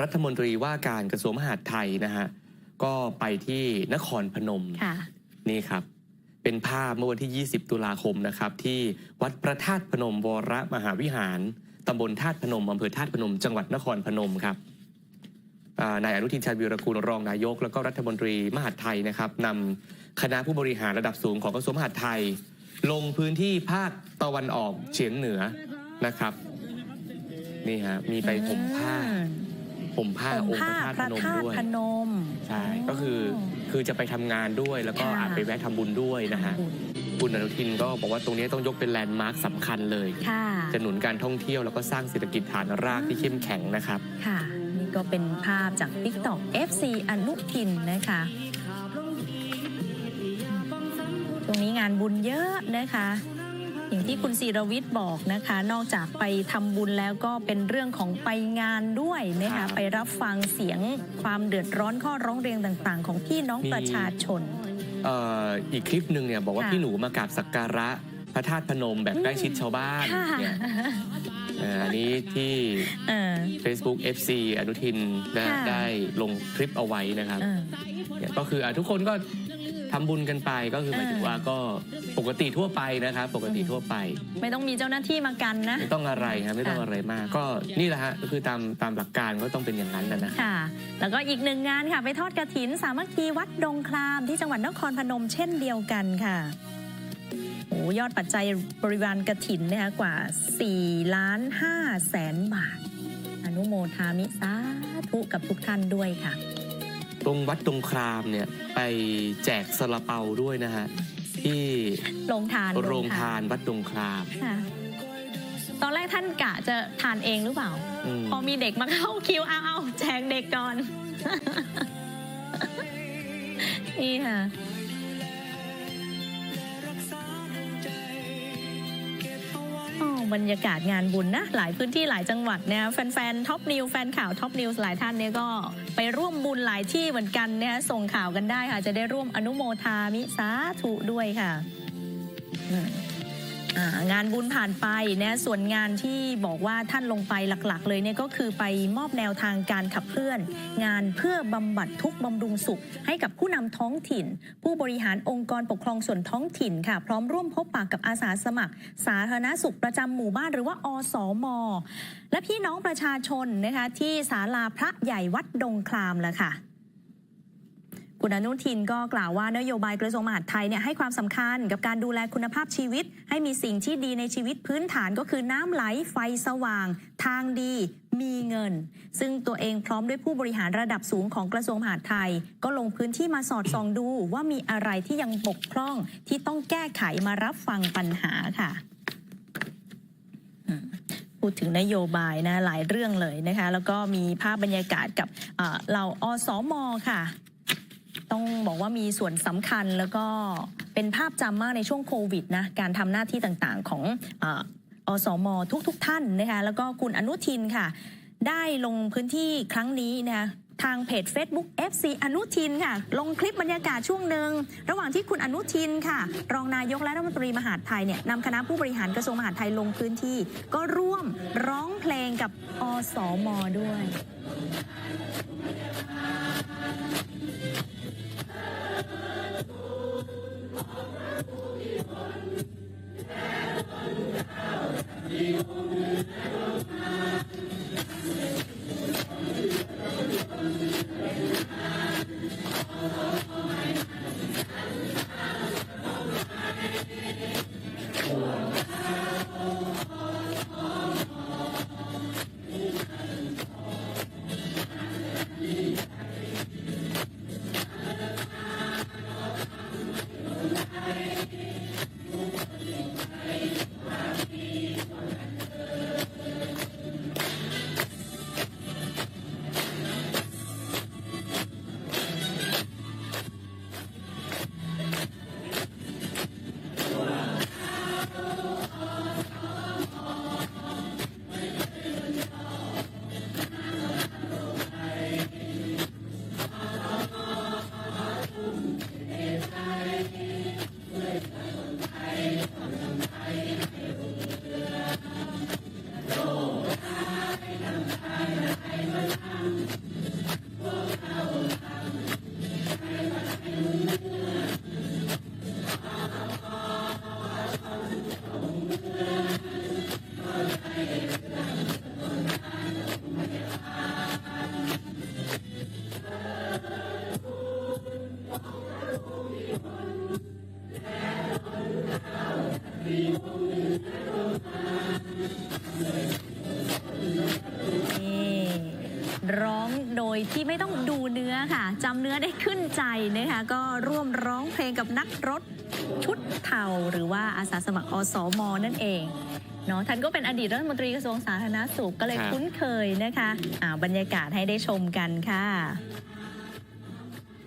รัฐมนตรีว่าการกระทรวงมหาดไทยนะฮะก็ไปที่นครพนมค่ะนี่ครับ เป็นภาพเมื่อวันที่ 20 ตุลาคมนะครับ ที่วัดพระธาตุพนมวรมหาวิหารตำบลธาตุพนมอำเภอธาตุพนม จังหวัดนครพนมครับอ่านายอนุทินชาญวีรกูลรองนายก แล้วก็รัฐมนตรีมหาดไทยนะครับนำคณะผู้บริหารระดับสูงของกระทรวงมหาดไทย ลงพื้นที่ภาคตะวันออกเฉียงเหนือนะครับ นี่ฮะมีไปห่มผ้า อืมห่มผ้าห่มองค์พผ้าระธาตุพพระนมธาตุด้วยพนมใช่ก็คือคือจะไปทำงานด้วยแล้วก็ค่ะอาจไปแวะทำบุญด้วยนะฮะทำบุญคุณอนุทินก็บอกว่าตรงนี้ต้องยกเป็นแลนด์มาร์คสำคัญเลยค่ะจะหนุนการท่องเที่ยวแล้วก็สร้างเศรษฐกิจฐานรากที่เข้มแข็งนะครับ ค่ะ นี่ก็เป็นภาพจาก TikTok FC อนุทินนะคะตรงนี้งานบุญเยอะนะคะ อย่างที่คุณศิรวิทย์บอกนะคะ นอกจากไปทำบุญแล้วก็เป็นเรื่องของไปงานด้วยนะครัคะบไปรับฟังเสียงความเดือดร้อนข้อร้องเรียนต่าง ๆ ของพี่น้องมีประชาชนเอ่ออีกคลิปหนึ่งเนี่ยบอกว่าค่ะพี่หนูมากราบสักการะพระธาตุพนมแบบใกล้ชิดชาวบ้านค่ะเนี่ยเอ่ออันนี้ที่เออ Facebook FC อนุทินนะค่ะได้ลงคลิปเอาไว้นะครับเออเนี่ยก็คืออะทุกคนก็ ทำบุญกันไปก็คือหมายถึงเออว่าก็ปกติทั่วไปนะครับ ปกติทั่วไป ไม่ต้องมีเจ้าหน้าที่มากันนะ ไม่ต้องอะไรครับไม่ต้องค่ะอะไรมาก ก็นี่แหละฮะก็คือตามตามหลักการก็ต้องเป็นอย่างนั้นนะนะ ค่ะ แล้วก็อีกหนึ่งงานค่ะ ไปทอดกระถิน สามัคคีวัดดงครามที่จังหวัดนครพนมเช่นเดียวกันค่ะโอ้ยอดปัจจัยบริวารกระถินนะคะกว่า4ล้าน5แสนบาท อนุโมทามิสาธุกับทุกท่านด้วยค่ะ ตรงวัดตรงครามเนี่ยไปแจกซาลาเปาด้วยนะฮะที่โรงทานโรงทานวัดตรงครามค่ะตอนแรกท่านกะจะทานเองหรือเปล่าอืมพอมีเด็กมาเข้าคิวเอาเอาแจกเด็กก่อน นี่ค่ะ บรรยากาศงานบุญนะ หลายพื้นที่หลายจังหวัดเนี่ยแฟนๆท็อปนิวแฟนข่าวท็อปนิวหลายท่านเนี่ยก็ไปร่วมบุญหลายที่เหมือนกันเนี่ยส่งข่าวกันได้ค่ะ จะได้ร่วมอนุโมทามิสาธุด้วยค่ะ งานบุญผ่านไปนี่ยส่วนงานที่บอกว่าท่านลงไปหลักๆ เลยเนี่ยก็คือไปมอบแนวทางการขับเคลื่อน งานเพื่อบำบัดทุกบำรุงสุข ให้กับผู้นำท้องถิ่น ผู้บริหารองค์กรปกครองส่วนท้องถิ่นค่ะ พร้อมร่วมพบปากกับอาสาสมัคร สาธารณสุขประจำหมู่บ้านหรือว่าอสมและพี่น้องประชาชนนะคะที่ศาลาพระใหญ่วัดดงคลามแล้วค่ะ คุณอนุทินก็กล่าวว่านโยบายกระทรวงมหาดไทยเนี่ยให้ความสำคัญกับการดูแลคุณภาพชีวิต ให้มีสิ่งที่ดีในชีวิตพื้นฐานก็คือน้ำไหลไฟสว่าง ทางดีมีเงิน ซึ่งตัวเองพร้อมด้วยผู้บริหารระดับสูงของกระทรวงมหาดไทย ก็ลงพื้นที่มาสอดส่องดูว่ามีอะไรที่ยังบกพร่องที่ต้องแก้ไขมารับฟังปัญหาค่ะพูดถึงนโยบายนะหลายเรื่องเลยนะคะ แล้วก็มีภาพบรรยากาศกับเอ่อเหล่าอสมค่ะ ต้องบอกว่ามีส่วนสำคัญแล้วก็เป็นภาพจำมากในช่วงโควิดนะการทำหน้าที่ต่างๆของอออสมทุกๆทท่านนะคะแล้วก็คุณอนุทินค่ะ ได้ลงพื้นที่ครั้งนี้นะคะทางเพจ Facebook FC อนุทินค่ะ ลงคลิปบรรยากาศช่วงหนึ่ง ระหว่างที่คุณอนุทินค่ะ รองนายกและรัฐมนตรีมหาดไทยเนี่ยนำคณะผู้บริหารกระทรวงมหาดไทยลงพื้นที่ ก็ร่วมร้องเพลงกับอสมด้วย นี่ร้องโดยที่ไม่ต้องดูเนื้อค่ะจำเนื้อได้ขึ้นใจนะคะก็ร่วมร้องเพลงกับนักรถชุดเทาหรือว่าอาสาสมัครอสมนั่นเองเนาะท่านก็เป็นอดีตรัฐมนตรีกระทรวงสาธารณสุขก็เลยคุ้นเคยนะคะอ่าบรรยากาศให้ได้ชมกันค่ะ